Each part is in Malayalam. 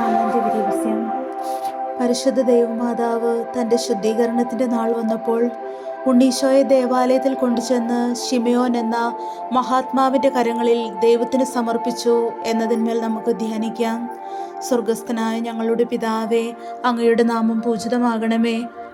നാലാം ദിവസം പരിശുദ്ധ ദൈവമാതാവ് തന്റെ ശുദ്ധീകരണത്തിന്റെ നാൾ വന്നപ്പോൾ ഉണ്ണീശോയെ ദേവാലയത്തിൽ കൊണ്ടുചെന്ന് ഷിമയോൻ എന്ന മഹാത്മാവിന്റെ കരങ്ങളിൽ ദൈവത്തിന് സമർപ്പിച്ചു എന്നതിന്മേൽ നമുക്ക് ധ്യാനിക്കാം. സ്വർഗസ്ഥനായ ഞങ്ങളുടെ പിതാവേ അങ്ങയുടെ നാമം പൂജിതമാകണമേ.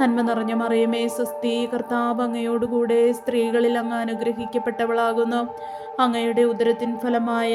നന്മ നിറഞ്ഞ മറിയമേ സ്വസ്തി കർത്താവ് അങ്ങയോടുകൂടെ സ്ത്രീകളിൽ അങ്ങ് അനുഗ്രഹിക്കപ്പെട്ടവളാകുന്നു. അങ്ങയുടെ ഉദരത്തിൻ ഫലമായ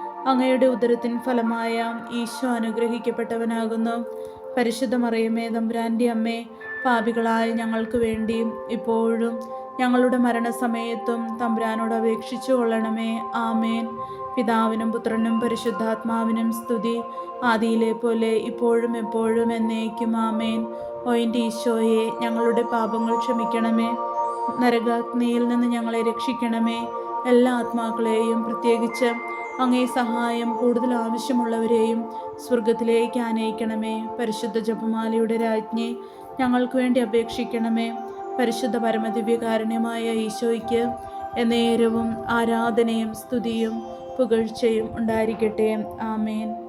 അങ്ങയുടെ ഉദരത്തിൻ ഫലമായ ഈശോ അനുഗ്രഹിക്കപ്പെട്ടവനാകുന്നു. പരിശുദ്ധ മറിയമേ തമ്പുരാന്റെ അമ്മേ പാപികളായ ഞങ്ങൾക്ക് വേണ്ടി ഇപ്പോഴും ഞങ്ങളുടെ മരണസമയത്തും തമ്പുരാനോട് അപേക്ഷിച്ചു കൊള്ളണമേ. ആമേൻ. പിതാവിനും പുത്രനും പരിശുദ്ധാത്മാവിനും സ്തുതി. ആദിയിലെ പോലെ ഇപ്പോഴും എപ്പോഴും എന്നേക്കും ആമേൻ. ഓയിന്റെ ഈശോയെ ഞങ്ങളുടെ പാപങ്ങൾ ക്ഷമിക്കണമേ. നരകാഗ്നിയിൽ നിന്ന് ഞങ്ങളെ രക്ഷിക്കണമേ. എല്ലാ ആത്മാക്കളെയും പ്രത്യേകിച്ച് അങ്ങേ സഹായം കൂടുതൽ ആവശ്യമുള്ളവരെയും സ്വർഗത്തിലേക്ക് ആനയിക്കണമേ. പരിശുദ്ധ ജപമാലയുടെ രാജ്ഞി ഞങ്ങൾക്ക് വേണ്ടി അപേക്ഷിക്കണമേ. പരിശുദ്ധ പരമദിവ്യകാരുണ്യമായ ഈശോയ്ക്ക് എന്നേരവും ആരാധനയും സ്തുതിയും പുകഴ്ചയും ഉണ്ടായിരിക്കട്ടെ. ആമേൻ.